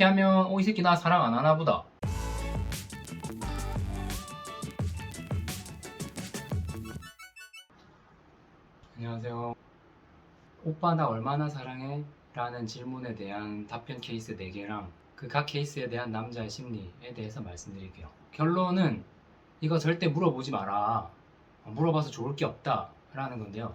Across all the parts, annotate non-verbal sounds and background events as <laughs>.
피하면 어 이 새끼 나 사랑 안 하나 보다. 안녕하세요. 오빠 나 얼마나 사랑해? 라는 질문에 대한 답변 케이스 4개랑 그 각 케이스에 대한 남자의 심리에 대해서 말씀드릴게요. 결론은 이거 절대 물어보지 마라. 어, 물어봐서 좋을 게 없다. 라는 건데요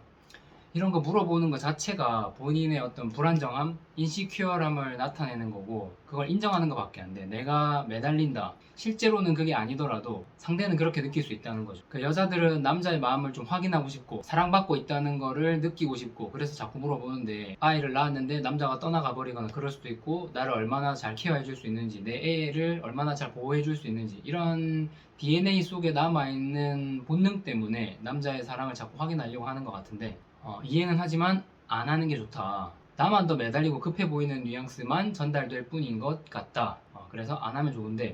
이런 거 물어보는 것 자체가 본인의 어떤 불안정함, 인시큐어함을 나타내는 거고 그걸 인정하는 것밖에 안 돼. 내가 매달린다. 실제로는 그게 아니더라도 상대는 그렇게 느낄 수 있다는 거죠. 그 여자들은 남자의 마음을 좀 확인하고 싶고 사랑받고 있다는 거를 느끼고 싶고 그래서 자꾸 물어보는데 아이를 낳았는데 남자가 떠나가 버리거나 그럴 수도 있고 나를 얼마나 잘 케어해 줄 수 있는지 내 애를 얼마나 잘 보호해 줄 수 있는지 이런 DNA 속에 남아 있는 본능 때문에 남자의 사랑을 자꾸 확인하려고 하는 것 같은데 어, 이해는 하지만 안 하는 게 좋다. 나만 더 매달리고 급해 보이는 뉘앙스만 전달될 뿐인 것 같다. 어, 그래서 안 하면 좋은데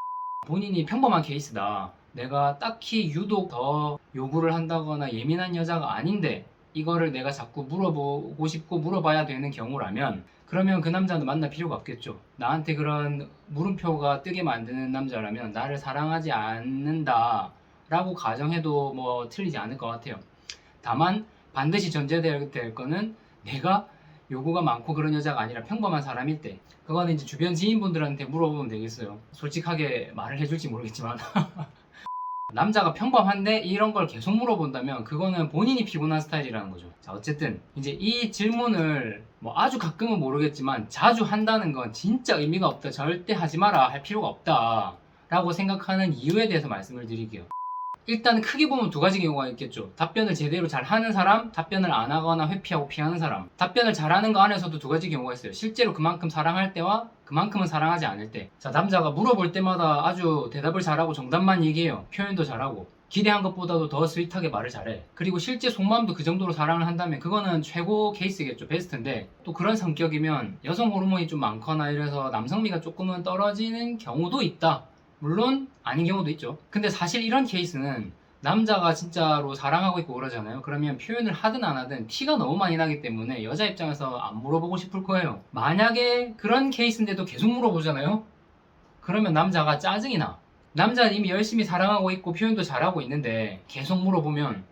본인이 평범한 케이스다. 내가 딱히 유독 더 요구를 한다거나 예민한 여자가 아닌데 이거를 내가 자꾸 물어보고 싶고 물어봐야 되는 경우라면 그러면 그 남자는 만날 필요가 없겠죠. 나한테 그런 물음표가 뜨게 만드는 남자라면 나를 사랑하지 않는다 라고 가정해도 뭐 틀리지 않을 것 같아요. 다만 반드시 전제될 될 거는 내가 요구가 많고 그런 여자가 아니라 평범한 사람일 때 그거는 이제 주변 지인분들한테 물어보면 되겠어요. 솔직하게 말을 해줄지 모르겠지만. <laughs> 남자가 평범한데 이런 걸 계속 물어본다면 그거는 본인이 피곤한 스타일이라는 거죠. 자 어쨌든 이제 이 질문을 뭐 아주 가끔은 모르겠지만 자주 한다는 건 진짜 의미가 없다. 절대 하지 마라 할 필요가 없다 라고 생각하는 이유에 대해서 말씀을 드릴게요 일단 크게 보면 두 가지 경우가 있겠죠. 답변을 제대로 잘 하는 사람, 답변을 안 하거나 회피하고 피하는 사람. 답변을 잘하는 거 안에서도 두 가지 경우가 있어요. 실제로 그만큼 사랑할 때와 그만큼은 사랑하지 않을 때. 자, 남자가 물어볼 때마다 아주 대답을 잘하고 정답만 얘기해요. 표현도 잘하고. 기대한 것보다도 더 스윗하게 말을 잘해. 그리고 실제 속마음도 그 정도로 사랑을 한다면 그거는 최고 케이스겠죠. 베스트인데 또 그런 성격이면 여성 호르몬이 좀 많거나 이래서 남성미가 조금은 떨어지는 경우도 있다. 물론 아닌 경우도 있죠. 근데 사실 이런 케이스는 남자가 진짜로 사랑하고 있고 그러잖아요. 그러면 표현을 하든 안 하든 티가 너무 많이 나기 때문에 여자 입장에서 안 물어보고 싶을 거예요. 만약에 그런 케이스인데도 계속 물어보잖아요. 그러면 남자가 짜증이 나. 남자는 이미 열심히 사랑하고 있고 표현도 잘하고 있는데 계속 물어보면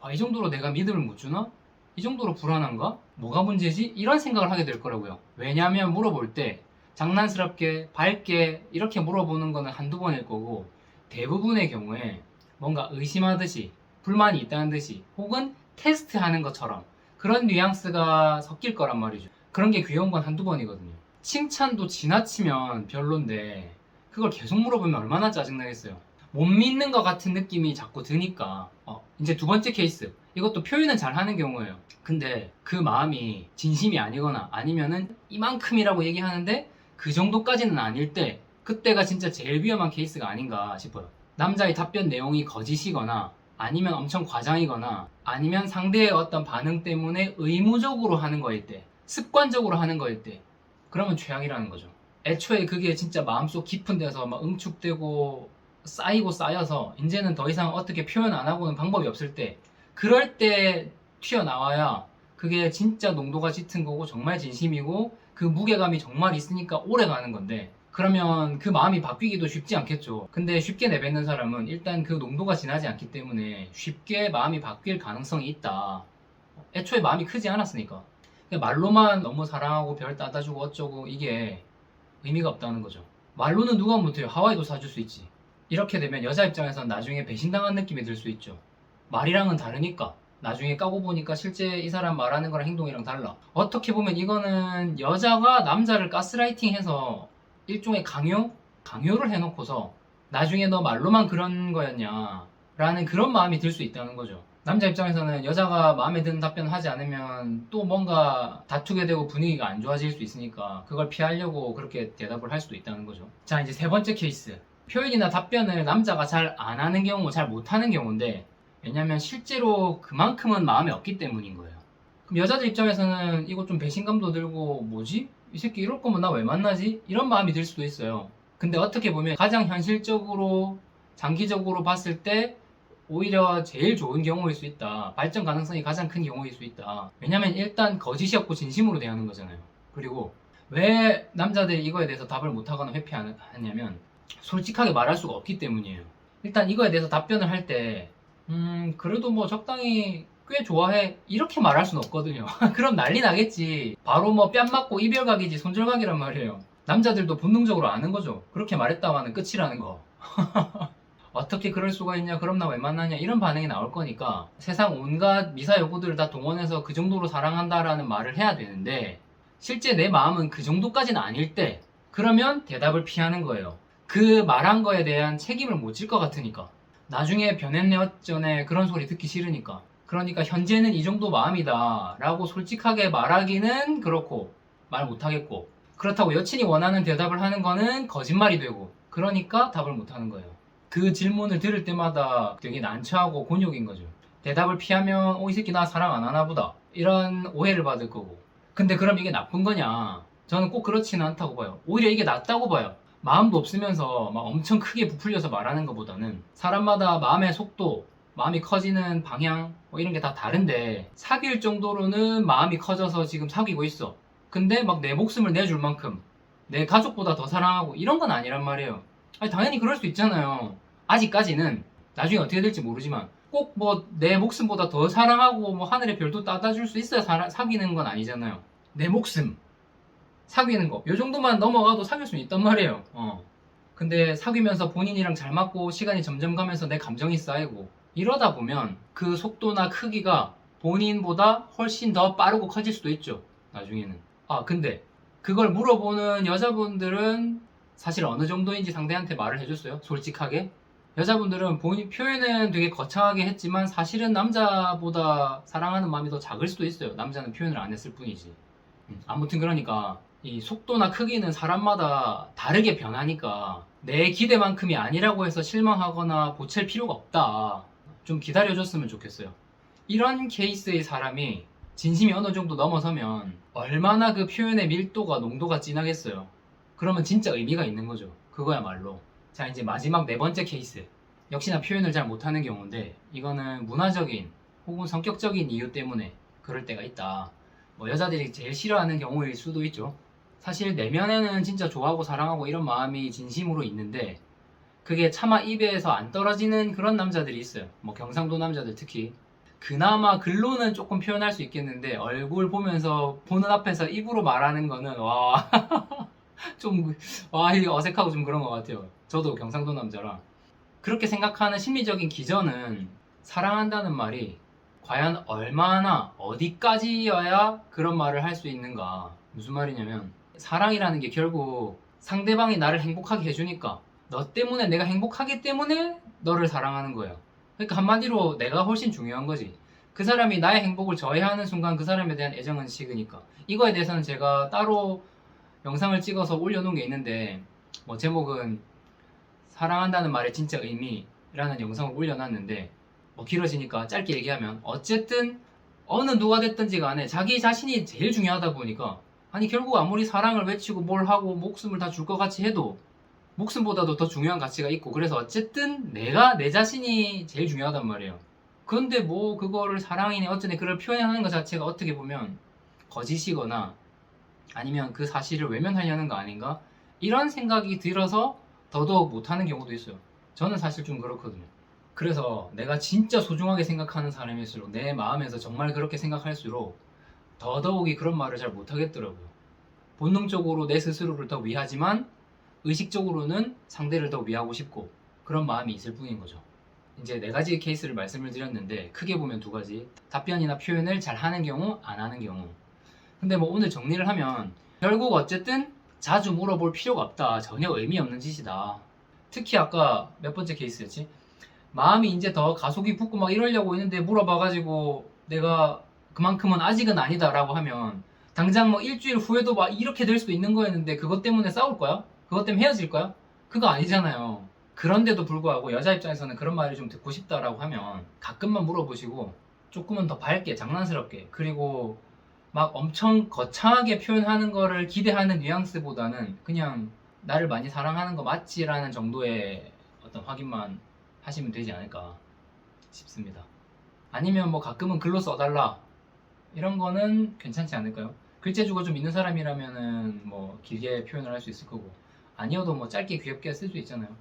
아, 이 정도로 내가 믿음을 못 주나? 이 정도로 불안한가? 뭐가 문제지? 이런 생각을 하게 될 거라고요. 왜냐하면 물어볼 때 장난스럽게 밝게 이렇게 물어보는 거는 한두 번일 거고 대부분의 경우에 뭔가 의심하듯이 불만이 있다는 듯이 혹은 테스트하는 것처럼 그런 뉘앙스가 섞일 거란 말이죠. 그런 게 귀여운 건 한두 번이거든요. 칭찬도 지나치면 별론데 그걸 계속 물어보면 얼마나 짜증나겠어요. 못 믿는 것 같은 느낌이 자꾸 드니까 어, 이제 두 번째 케이스 이것도 표현은 잘 하는 경우예요. 근데 그 마음이 진심이 아니거나 아니면은 이만큼이라고 얘기하는데 그 정도까지는 아닐 때 그때가 진짜 제일 위험한 케이스가 아닌가 싶어요. 남자의 답변 내용이 거짓이거나 아니면 엄청 과장이거나 아니면 상대의 어떤 반응 때문에 의무적으로 하는 거일 때 습관적으로 하는 거일 때 그러면 최악이라는 거죠. 애초에 그게 진짜 마음속 깊은 데서 막 응축되고 쌓이고 쌓여서 이제는 더 이상 어떻게 표현 안 하고는 방법이 없을 때 그럴 때 튀어나와야 그게 진짜 농도가 짙은 거고 정말 진심이고 그 무게감이 정말 있으니까 오래 가는 건데 그러면 그 마음이 바뀌기도 쉽지 않겠죠. 근데 쉽게 내뱉는 사람은 일단 그 농도가 지나지 않기 때문에 쉽게 마음이 바뀔 가능성이 있다. 애초에 마음이 크지 않았으니까. 그냥 말로만 너무 사랑하고 별 따다주고 어쩌고 이게 의미가 없다는 거죠. 말로는 누가 못해요. 하와이도 사줄 수 있지. 이렇게 되면 여자 입장에서는 나중에 배신당한 느낌이 들 수 있죠. 말이랑은 다르니까. 나중에 까고 보니까 실제 이 사람 말하는 거랑 행동이랑 달라. 어떻게 보면 이거는 여자가 남자를 가스라이팅 해서 일종의 강요? 강요를 해놓고서 나중에 너 말로만 그런 거였냐. 라는 그런 마음이 들 수 있다는 거죠. 남자 입장에서는 여자가 마음에 드는 답변을 하지 않으면 또 뭔가 다투게 되고 분위기가 안 좋아질 수 있으니까 그걸 피하려고 그렇게 대답을 할 수도 있다는 거죠. 자, 이제 세 번째 케이스. 표현이나 답변을 남자가 잘 안 하는 경우, 잘 못하는 경우인데 왜냐면 실제로 그만큼은 마음에 없기 때문인 거예요. 그럼 여자들 입장에서는 이거 좀 배신감도 들고 뭐지? 이 새끼 이럴 거면 나 왜 만나지? 이런 마음이 들 수도 있어요. 근데 어떻게 보면 가장 현실적으로 장기적으로 봤을 때 오히려 제일 좋은 경우일 수 있다. 발전 가능성이 가장 큰 경우일 수 있다. 왜냐면 일단 거짓이었고 진심으로 대하는 거잖아요. 그리고 왜 남자들이 이거에 대해서 답을 못하거나 회피하냐면 솔직하게 말할 수가 없기 때문이에요. 일단 이거에 대해서 답변을 할 때, 음, 그래도 뭐 적당히 꽤 좋아해. 이렇게 말할 수는 없거든요. <laughs> 그럼 난리 나겠지. 바로 뭐 뺨 맞고 이별각이지 손절각이란 말이에요. 남자들도 본능적으로 아는 거죠. 그렇게 말했다가는 끝이라는 거. <laughs> 어떻게 그럴 수가 있냐, 그럼 나 왜 만나냐, 이런 반응이 나올 거니까 세상 온갖 미사 여구들을 다 동원해서 그 정도로 사랑한다라는 말을 해야 되는데 실제 내 마음은 그 정도까지는 아닐 때 그러면 대답을 피하는 거예요. 그 말한 거에 대한 책임을 못 질 것 같으니까 나중에 변했네 어쩌네 그런 소리 듣기 싫으니까. 그러니까 현재는 이 정도 마음이다 라고 솔직하게 말하기는 그렇고 말 못하겠고. 그렇다고 여친이 원하는 대답을 하는 거는 거짓말이 되고. 그러니까 답을 못하는 거예요. 그 질문을 들을 때마다 되게 난처하고 곤욕인 거죠. 대답을 피하면 어 이 새끼 나 사랑 안 하나 보다. 이런 오해를 받을 거고. 근데 그럼 이게 나쁜 거냐? 저는 꼭 그렇지는 않다고 봐요. 오히려 이게 낫다고 봐요 마음도 없으면서 막 엄청 크게 부풀려서 말하는 것보다는 사람마다 마음의 속도 마음이 커지는 방향 뭐 이런 게 다 다른데 사귈 정도로는 마음이 커져서 지금 사귀고 있어. 근데 막 내 목숨을 내줄 만큼 내 가족보다 더 사랑하고 이런 건 아니란 말이에요. 아니 당연히 그럴 수 있잖아요. 아직까지는. 나중에 어떻게 될지 모르지만 꼭 뭐 내 목숨보다 더 사랑하고 뭐 하늘의 별도 따다 줄 수 있어야 사, 사귀는 건 아니잖아요. 내 목숨 사귀는 거. 요 정도만 넘어가도 사귈 수 있단 말이에요. 어. 근데 사귀면서 본인이랑 잘 맞고 시간이 점점 가면서 내 감정이 쌓이고 이러다 보면 그 속도나 크기가 본인보다 훨씬 더 빠르고 커질 수도 있죠. 나중에는. 아, 근데 그걸 물어보는 여자분들은 사실 어느 정도인지 상대한테 말을 해줬어요. 솔직하게. 여자분들은 본인 표현은 되게 거창하게 했지만 사실은 남자보다 사랑하는 마음이 더 작을 수도 있어요. 남자는 표현을 안 했을 뿐이지. 음, 아무튼 그러니까 이 속도나 크기는 사람마다 다르게 변하니까 내 기대만큼이 아니라고 해서 실망하거나 보챌 필요가 없다. 좀 기다려줬으면 좋겠어요. 이런 케이스의 사람이 진심이 어느 정도 넘어서면 얼마나 그 표현의 밀도가 농도가 진하겠어요. 그러면 진짜 의미가 있는 거죠. 그거야말로. 자 이제 마지막 네 번째 케이스 역시나 표현을 잘 못하는 경우인데 이거는 문화적인 혹은 성격적인 이유 때문에 그럴 때가 있다 뭐 여자들이 제일 싫어하는 경우일 수도 있죠 사실 내면에는 진짜 좋아하고 사랑하고 이런 마음이 진심으로 있는데 그게 차마 입에서 안 떨어지는 그런 남자들이 있어요 뭐 경상도 남자들 특히 그나마 글로는 조금 표현할 수 있겠는데 얼굴 보면서 보는 앞에서 입으로 말하는 거는 와 <laughs> 좀, 와, 이게 어색하고 좀 그런 것 같아요. 저도 경상도 남자라. 그렇게 생각하는 심리적인 기전은 사랑한다는 말이 과연 얼마나, 어디까지여야 그런 말을 할 수 있는가. 무슨 말이냐면, 사랑이라는 게 결국 상대방이 나를 행복하게 해주니까, 너 때문에 내가 행복하기 때문에 너를 사랑하는 거예요. 그러니까 한마디로 내가 훨씬 중요한 거지. 그 사람이 나의 행복을 저해하는 순간 그 사람에 대한 애정은 식으니까. 이거에 대해서는 제가 따로 영상을 찍어서 올려놓은 게 있는데 뭐 제목은 사랑한다는 말의 진짜 의미라는 영상을 올려놨는데 뭐 길어지니까 짧게 얘기하면 어쨌든 어느 누가 됐든지 간에 자기 자신이 제일 중요하다 보니까 아니 결국 아무리 사랑을 외치고 뭘 하고 목숨을 다 줄 것 같이 해도 목숨보다도 더 중요한 가치가 있고 그래서 어쨌든 내가 내 자신이 제일 중요하단 말이에요 그런데 뭐 그거를 사랑이네 어쩌네 그걸 표현하는 것 자체가 어떻게 보면 거짓이거나 아니면 그 사실을 외면하려는 거 아닌가? 이런 생각이 들어서 더더욱 못하는 경우도 있어요. 저는 사실 좀 그렇거든요. 그래서 내가 진짜 소중하게 생각하는 사람일수록 내 마음에서 정말 그렇게 생각할수록 더더욱이 그런 말을 잘 못하겠더라고요. 본능적으로 내 스스로를 더 위하지만 의식적으로는 상대를 더 위하고 싶고 그런 마음이 있을 뿐인 거죠. 이제 네 가지 케이스를 말씀을 드렸는데 크게 보면 두 가지 답변이나 표현을 잘 하는 경우 안 하는 경우 근데 뭐 오늘 정리를 하면 결국 어쨌든 자주 물어볼 필요가 없다. 전혀 의미 없는 짓이다. 특히 아까 몇 번째 케이스였지? 마음이 이제 더 가속이 붙고 막 이러려고 있는데 물어봐가지고 내가 그만큼은 아직은 아니다라고 하면 당장 뭐 일주일 후에도 막 이렇게 될 수도 있는 거였는데 그것 때문에 싸울 거야? 그것 때문에 헤어질 거야? 그거 아니잖아요. 그런데도 불구하고 여자 입장에서는 그런 말을 좀 듣고 싶다라고 하면 가끔만 물어보시고 조금은 더 밝게 장난스럽게 그리고 막 엄청 거창하게 표현하는 거를 기대하는 뉘앙스보다는 그냥 나를 많이 사랑하는 거 맞지라는 정도의 어떤 확인만 하시면 되지 않을까 싶습니다. 아니면 뭐 가끔은 글로 써달라 이런 거는 괜찮지 않을까요? 글재주가 좀 있는 사람이라면은 뭐 길게 표현을 할 수 있을 거고 아니어도 뭐 짧게 귀엽게 쓸 수 있잖아요.